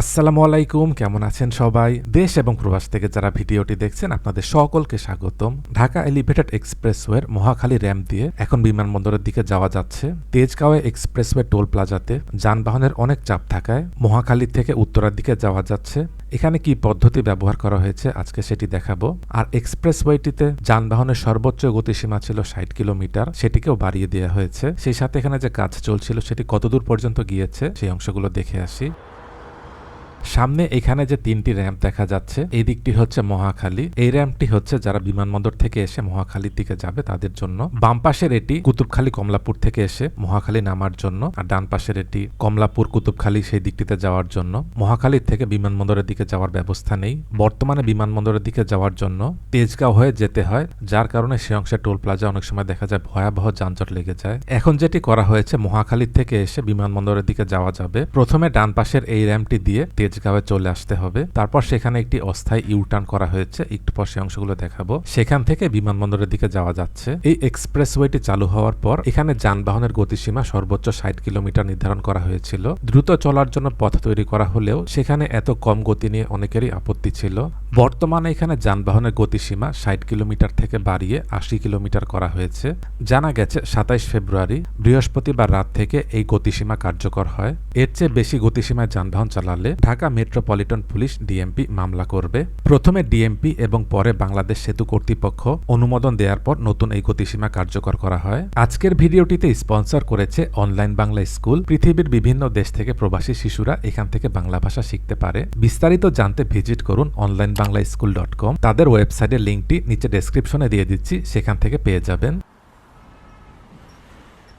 আসসালামু আলাইকুম, কেমন আছেন সবাই? দেশ এবং প্রবাস থেকে যারা ভিডিওটি দেখছেন, আপনাদের সকলকে স্বাগতম। ঢাকা এলিভেটেড এক্সপ্রেসওয়ের মহাখালী র্যাম্প দিয়ে এখন বিমানবন্দরের দিকে যাওয়া যাচ্ছে। তেজগাঁওয়ে এক্সপ্রেসওয়ে টোল প্লাজাতে যানবাহনের অনেক চাপ থাকায় মহাখালী থেকে উত্তরার দিকে যাওয়া যাচ্ছে। এখানে কি পদ্ধতি ব্যবহার করা হয়েছে, আজকে সেটি দেখাবো। আর এক্সপ্রেসওয়েটিতে যানবাহনের সর্বোচ্চ গতিসীমা ছিল ষাট কিলোমিটার, সেটিকেও বাড়িয়ে দেওয়া হয়েছে। সেই সাথে এখানে যে কাজ চলছিল, সেটি কতদূর পর্যন্ত গিয়েছে, সেই অংশগুলো দেখে আসি। সামনে এখানে যে তিনটি র্যাম্প দেখা যাচ্ছে, এই দিকটি হচ্ছে মহাখালী। এই র্যাম্পটি হচ্ছে যারা বিমানবন্দর থেকে এসে মহাখালীর দিকে যাবে তাদের জন্য। বাম পাশের এটি কুতুবখালী কমলাপুর থেকে এসে মহাখালী নামার জন্য আর ডান পাশের এটি কমলাপুর কুতুবখালী সেই দিকটিতে যাওয়ার জন্য। মহাখালীর থেকে বিমানবন্দরের দিকে যাওয়ার ব্যবস্থা নেই। বর্তমানে বিমানবন্দরের দিকে যাওয়ার জন্য তেজগাঁও হয়ে যেতে হয়, যার কারণে সে অংশে টোল প্লাজা অনেক সময় দেখা যায় ভয়াবহ যানজট লেগে যায়। এখন যেটি করা হয়েছে, মহাখালীর থেকে এসে বিমানবন্দরের দিকে যাওয়া যাবে। প্রথমে ডান পাশের এই র্যাম্পটি দিয়ে তেজগাঁওয়ে চলে আসতে হবে। তারপর সেখানে একটি অস্থায়ী ইউটার্ন করা হয়েছে। একটু পর সেই অংশগুলো দেখাবো। সেখান থেকে বিমানবন্দরের দিকে যাওয়া যাচ্ছে। এই এক্সপ্রেসওয়েটি চালু হওয়ার পর এখানে যানবাহনের গতিসীমা সর্বোচ্চ ষাট কিলোমিটার নির্ধারণ করা হয়েছিল। দ্রুত চলার জন্য পথ তৈরি করা হলেও সেখানে এত কম গতি নিয়ে অনেকেরই আপত্তি ছিল। বর্তমানে এখানে যানবাহনের গতিসীমা ষাট কিলোমিটার থেকে বাড়িয়ে আশি কিলোমিটার করা হয়েছে। জানা গেছে সাতাইশ ফেব্রুয়ারি, বৃহস্পতিবার রাত থেকে এই গতিসীমা কার্যকর হয়। এর চেয়ে বেশি গতিসীমায় যানবাহন চালালে ঢাকা মেট্রোপলিটন পুলিশ ডিএমপি মামলা করবে। প্রথমে ডিএমপি এবং পরে বাংলাদেশ সেতু কর্তৃপক্ষ অনুমোদন দেওয়ার পর নতুন এই গতিসীমা কার্যকর করা হয়। আজকের ভিডিওটিতে স্পন্সর করেছে অনলাইন বাংলা স্কুল। পৃথিবীর বিভিন্ন দেশ থেকে প্রবাসী শিশুরা এখান থেকে বাংলা ভাষা শিখতে পারে। বিস্তারিত জানতে ভিজিট করুন online Bangla school dot com. তাদের ওয়েবসাইটের লিঙ্কটি নিচে ডেসক্রিপশনে দিয়ে দিচ্ছি, সেখান থেকে পেয়ে যাবেন।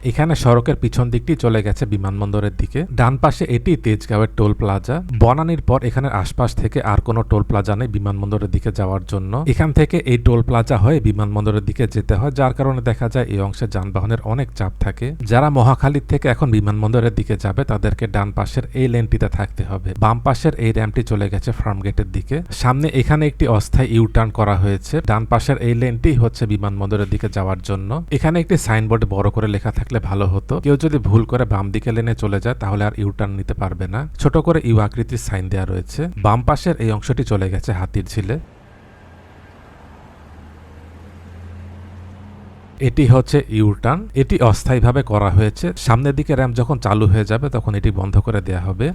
এখানে সড়কের পিছন দিকটি চলে গেছে বিমানবন্দরের দিকে। ডান পাশে এটি তেজগাঁওয়ের টোল প্লাজা। বনানির পর এখানের আশপাশ থেকে আর কোনো টোল প্লাজা নেই বিমানবন্দরের দিকে যাওয়ার জন্য। এখান থেকে এই টোল প্লাজা হয়ে বিমানবন্দরের দিকে যেতে হয়, যার কারণে দেখা যায় এই অংশে যানবাহনের অনেক চাপ থাকে। যারা মহাখালীর থেকে এখন বিমানবন্দরের দিকে যাবে, তাদেরকে ডান পাশের এই লেনটিতে থাকতে হবে। বাম পাশের এই র্যাম্পটি চলে গেছে ফার্ম গেটের দিকে। সামনে এখানে একটি অস্থায়ী ইউটার্ন করা হয়েছে। ডান পাশের এই লেনটি হচ্ছে বিমানবন্দরের দিকে যাওয়ার জন্য। এখানে একটি সাইনবোর্ডে বড় করে লেখা থাকলে ভালো হতো। কেউ যদি ভুল করে বাম দিকে লেনে চলে যায়, তাহলে আর ইউটার্ন নিতে পারবে না। ছোট করে ইউ আকৃতির সাইন দেওয়া রয়েছে। বাম পাশের এই অংশটি চলে গেছে হাতির ঝিলে। এটি হচ্ছে ইউটার্ন এটি অস্থায়ীভাবে করা হয়েছে। সামনের দিকে র্যাম্প যখন চালু হয়ে যাবে, তখন এটি বন্ধ করে দেওয়া হবে।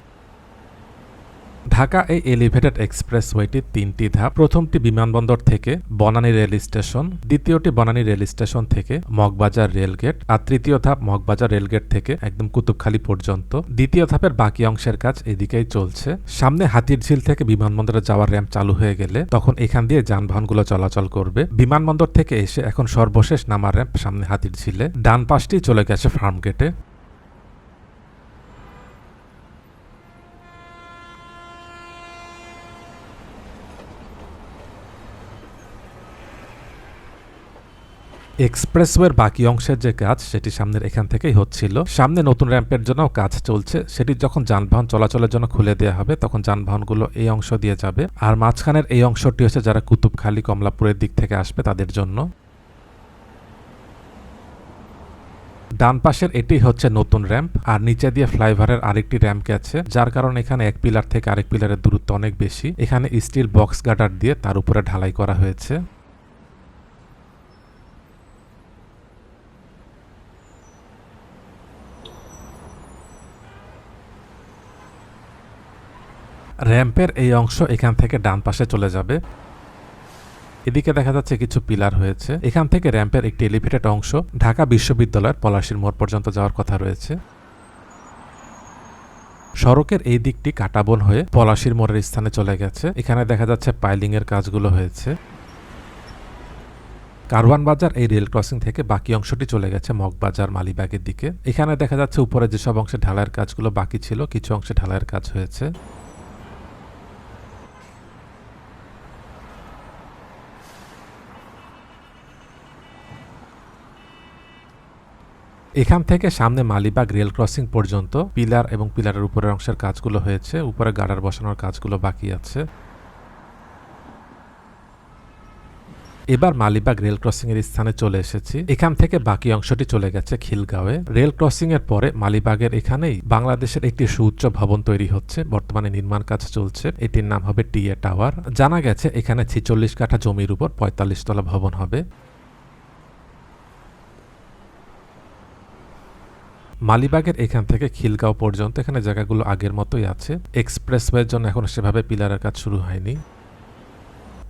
ঢাকা এই এলিভেটেড এক্সপ্রেসওয়েটির তিনটি ধাপ। প্রথমটি বিমানবন্দর থেকে বনানী রেল স্টেশন, দ্বিতীয়টি বনানী রেল স্টেশন থেকে মগবাজার রেলগেট আর তৃতীয় ধাপ মগবাজার রেলগেট থেকে একদম কুতুবখালী পর্যন্ত। দ্বিতীয় ধাপের বাকি অংশের কাজ এদিকেই চলছে। সামনে হাতির ঝিল থেকে বিমানবন্দরে যাওয়ার র্যাম্প চালু হয়ে গেলে তখন এখান দিয়ে যানবাহনগুলো চলাচল করবে। বিমানবন্দর থেকে এসে এখন সর্বশেষ নামার র্যাম্প সামনে হাতির ঝিলে ডান পাশটি চলে গেছে ফার্ম এক্সপ্রেসওয়ের বাকি অংশের যে কাজ সেটি সামনের এখান থেকেই হচ্ছিল। সামনে নতুন র্যাম্পের জন্য কাজ চলছে। সেটি যখন যানবাহন চলাচলের জন্য খুলে দেওয়া হবে, তখন যানবাহনগুলো এই অংশ দিয়ে যাবে। আর মাঝখানের এই অংশটি হচ্ছে যারা কুতুবখালী কমলাপুরের দিক থেকে আসবে তাদের জন্য। ডান পাশের এটি হচ্ছে নতুন র্যাম্প, আর নিচে দিয়ে ফ্লাইওভারের আরেকটি র্যাম্প গেছে, যার কারণে এখানে এক পিলার থেকে আরেক পিলারের দূরত্ব অনেক বেশি। এখানে স্টিল বক্স গার্ডার দিয়ে তার উপরে ঢালাই করা হয়েছে। র্যাম্পের এই অংশ এখান থেকে ডান পাশে চলে যাবে। এদিকে দেখা যাচ্ছে কিছু পিলার হয়েছে। এখান থেকে র্যাম্পের একটি এলিভেটেড অংশ ঢাকা বিশ্ববিদ্যালয়ের পলাশির মোড় পর্যন্ত যাওয়ার কথা রয়েছে। সড়কের এই দিকটি কাটাবন হয়ে পলাশির মোড়ের স্থানে চলে গেছে। এখানে দেখা যাচ্ছে পাইলিং এর কাজগুলো হয়েছে। কারওয়ান বাজার এই রেল ক্রসিং থেকে বাকি অংশটি চলে গেছে মগবাজার মালিবাগের দিকে। এখানে দেখা যাচ্ছে উপরে যেসব অংশে ঢালাইয়ের কাজগুলো বাকি ছিল, কিছু অংশে ঢালাইয়ের কাজ হয়েছে। এখান থেকে সামনে মালিবাগ রেল ক্রসিং পর্যন্ত পিলার এবং পিলারের উপরের অংশের কাজগুলো হয়েছে, উপরে গার্ডার বসানোর কাজগুলো বাকি আছে। এবার মালিবাগ রেল ক্রসিং এর স্থানে চলে এসেছি। এখান থেকে বাকি অংশটি চলে গেছে খিলগাঁওয়ে। রেল ক্রসিং এর পরে মালিবাগের এখানেই বাংলাদেশের একটি সুউচ্চ ভবন তৈরি হচ্ছে, বর্তমানে নির্মাণ কাজ চলছে। এটির নাম হবে টিএ টাওয়ার। জানা গেছে, এখানে ছিচল্লিশ কাঠা জমির উপর পঁয়তাল্লিশ তলা ভবন হবে। মালিবাগের এখান থেকে খিলগাঁও পর্যন্ত, এখানে জায়গাগুলো আগের মতোই আছে। এক্সপ্রেসওয়ের জন্য এখন সেভাবে পিলারের কাজ শুরু হয়নি।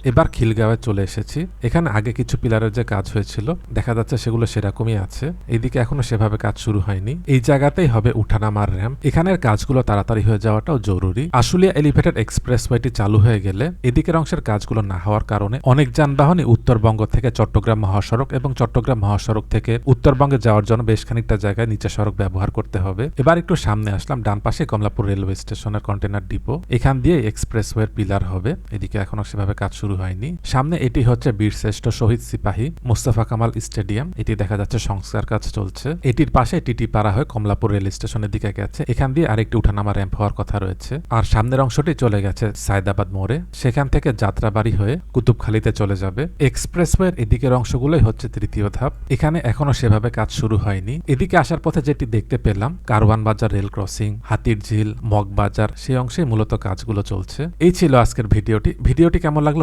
এবার খিলগাঁওয়ে চলে এসেছি। এখানে আগে কিছু পিলারের যে কাজ হয়েছিল, দেখা যাচ্ছে সেগুলো সেরকমই আছে। এইদিকে এখনও সেভাবে কাজ শুরু হয়নি। এই জায়গাতেই হবে উঠানামার র্যাম্প। এখানের কাজগুলো তাড়াতাড়ি হয়ে যাওয়াটাও জরুরি। আশুলিয়া এলিভেটেড এক্সপ্রেসওয়েটি চালু হয়ে গেলে এদিকের অংশের কাজগুলো না হওয়ার কারণে অনেক যানবাহনই উত্তরবঙ্গ থেকে চট্টগ্রাম মহাসড়ক এবং চট্টগ্রাম মহাসড়ক থেকে উত্তরবঙ্গে যাওয়ার জন্য বেশ খানিকটা জায়গায় নিচে সড়ক ব্যবহার করতে হবে। এবার একটু সামনে আসলাম, ডান পাশে কমলাপুর রেলওয়ে স্টেশনের কন্টেনার ডিপো। এখান দিয়ে এক্সপ্রেসওয়ের পিলার হবে। এদিকে এখনও সেভাবে কাজ শুরু হয়নি। সামনে এটি হচ্ছে বীরশ্রেষ্ঠ শহীদ সিপাহী মোস্তফা কামাল স্টেডিয়াম। এটি দেখা যাচ্ছে সংস্কার কাজ চলছে। এটির পাশে টিটি পাড়া হয়ে কমলাপুর রেল স্টেশনের দিকে গেছে। এখান দিয়ে আরেকটি উঠানামা র্যাম্প হওয়ার কথা রয়েছে। আর সামনের অংশটি চলে গেছে সায়দাবাদ মোড়ে। সেখান থেকে যাত্রাবাড়ি হয়ে কুতুবখালীতে চলে যাবে। এক্সপ্রেসওয়ের এদিকের অংশগুলোই হচ্ছে তৃতীয় ধাপ। এখানে এখনও সেভাবে কাজ শুরু হয়নি। এদিকে আসার পথে যেটি দেখতে পেলাম, কারওয়ান বাজার রেল ক্রসিং, হাতির ঝিল মগবাজার সেই অংশে মূলত কাজগুলো চলছে। এই ছিল আজকের ভিডিওটি। ভিডিওটি কেমন লাগল